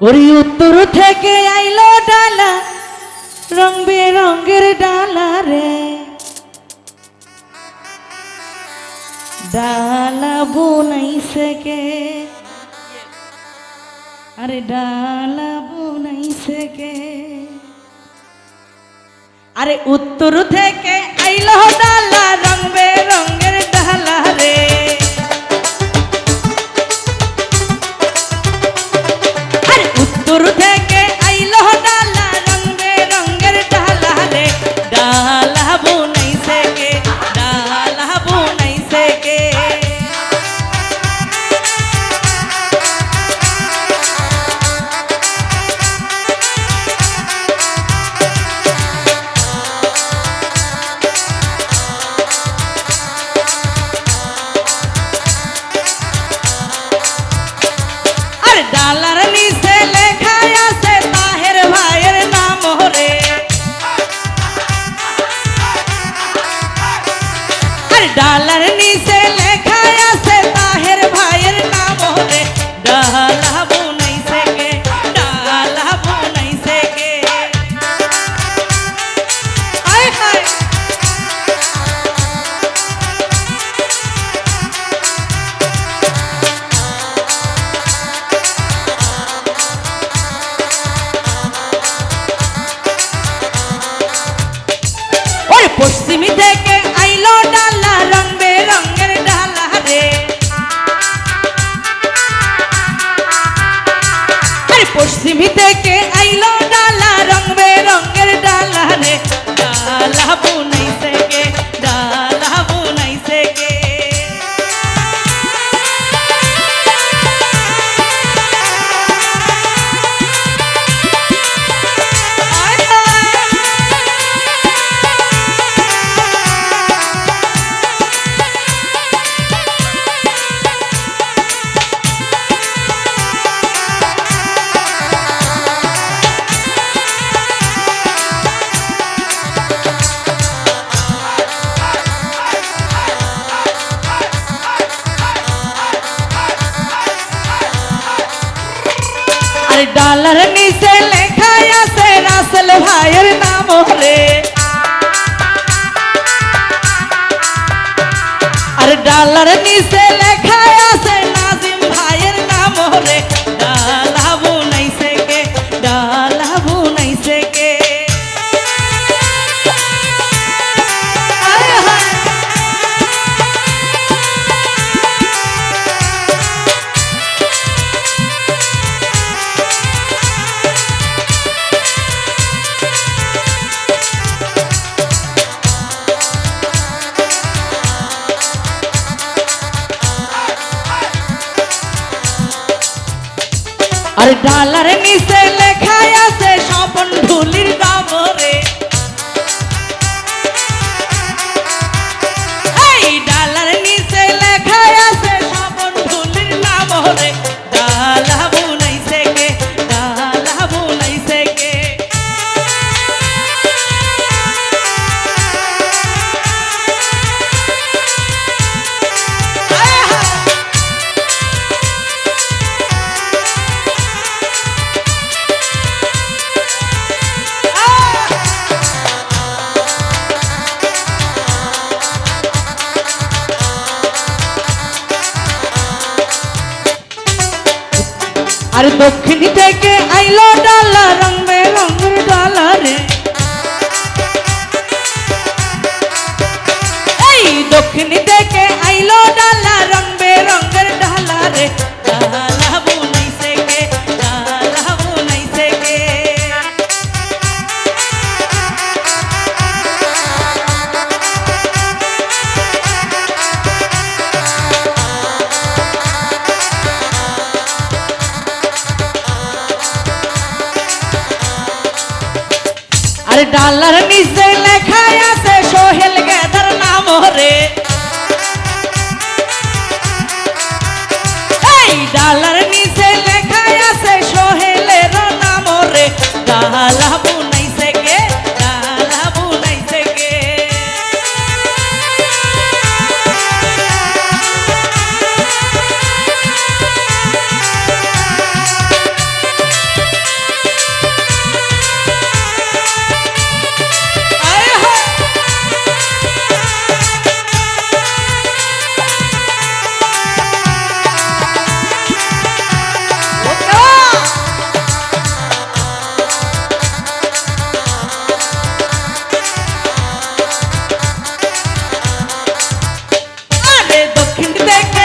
ওরি উত্তর থেকে আইলো ডালা, রং বেরঙের ডালা রে। ডালা বুনাইছে কে? আরে ডালা বুনাইছে কে? আরে উত্তর থেকে আইলো ডালা উত্তর থেকে আইলো ডালা রং বেরঙের ডালা রে। ডালা বুনাইছে কে ডালা বুনাইছে কে আর আর ডালার নিচে লেখা আছে থেকে আইলো ডালা রং বেরঙের ডালা রে। ডালা বুনাইছে আর ডালার নিচে লেখা আছে রাসেল ভাইয়ের নাম রে আর ডালার নিচে লেখা আছে আর ডালার নিচে লেখায় আছে স্বপন ঢুলির আর দক্ষিণ থেকে আইলো ডালা রং বেরঙের ডালা রে। এই দক্ষিণ থেকে আইলো ডালা রং আর ডালার নিচে লেখা আছে সোহেল গেদার নাম রে। এই ডালার দক্ষিণ থেকে আইলো